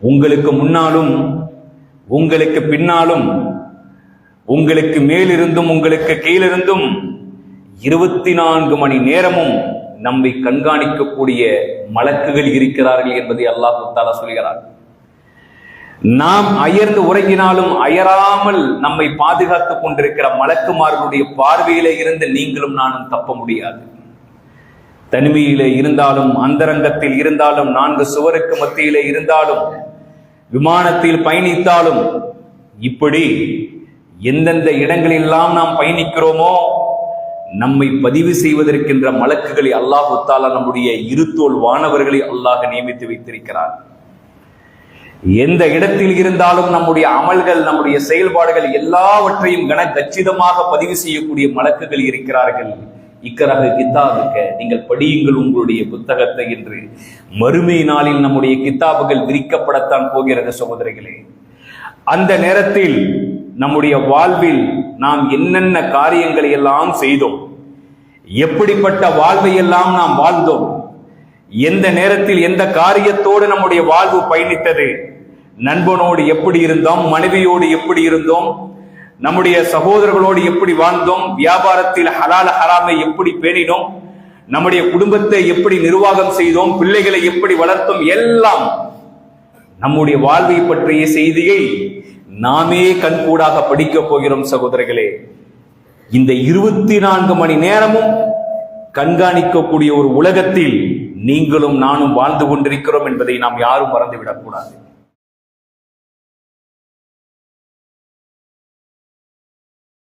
உங்களுக்கு முன்னாலும் உங்களுக்கு பின்னாலும் உங்களுக்கு மேலிருந்தும் உங்களுக்கு கீழிருந்தும் இருபத்தி நான்கு மணி நேரமும் நம்மை கண்காணிக்கக்கூடிய மலக்குகள் இருக்கிறார்கள் என்பதை அல்லாஹு தாலா சொல்கிறார். நாம் அயர்ந்து உறங்கினாலும் அயராமல் நம்மை பாதுகாத்துக் கொண்டிருக்கிற மலக்குமார்களுடைய பார்வையிலே இருந்து நீங்களும் நானும் தப்ப முடியாது. தனிமையிலே இருந்தாலும் அந்தரங்கத்தில் இருந்தாலும் நான்கு சுவருக்கு மத்தியிலே இருந்தாலும் விமானத்தில் பயணித்தாலும் இப்படி எந்தெந்த இடங்களெல்லாம் நாம் பயணிக்கிறோமோ நம்மை பதிவு செய்வதற்கின்ற மலக்குகளை அல்லாஹு தாலா நம்முடைய இருத்தோல் வானவர்களை அல்லாஹ் நியமித்து வைத்திருக்கிறார். எந்த இடத்தில் இருந்தாலும் நம்முடைய அமல்கள் நம்முடைய செயல்பாடுகள் எல்லாவற்றையும் கன கச்சிதமாக பதிவு செய்யக்கூடிய மலக்குகள் இருக்கிறார்கள். இக்கரக கித்தாபுக்க நீங்கள் படியுங்கள் உங்களுடைய புத்தகத்தை என்று. மறுமை நாளில் நம்முடைய கித்தாபுகள் விரிக்கப்படத்தான் போகிறது சகோதரிகளே. அந்த நேரத்தில் நம்முடைய வாழ்வில் நாம் என்னென்ன காரியங்களை எல்லாம் செய்தோம் எப்படிப்பட்ட வாழ்வை எல்லாம் நாம் வாழ்ந்தோம் எந்த நேரத்தில் எந்த காரியத்தோடு நம்முடைய வாழ்வு பயணித்தது நண்பனோடு எப்படி இருந்தோம் மனைவியோடு எப்படி இருந்தோம் நம்முடைய சகோதரர்களோடு எப்படி வாழ்ந்தோம்? வியாபாரத்தில் ஹலால ஹராமை எப்படி பேணினோம்? நம்முடைய குடும்பத்தை எப்படி நிர்வாகம் செய்தோம்? பிள்ளைகளை எப்படி வளர்த்தோம்? எல்லாம் நம்முடைய வாழ்வை பற்றிய செய்தியை நாமே கண்கூடாக படிக்கப் போகிறோம் சகோதரர்களே. இந்த இருபத்தி நான்கு மணி நேரமும் கண்காணிக்கக்கூடிய ஒரு உலகத்தில் நீங்களும் நானும் வாழ்ந்து கொண்டிருக்கிறோம் என்பதை நாம் யாரும் மறந்துவிடக்கூடாது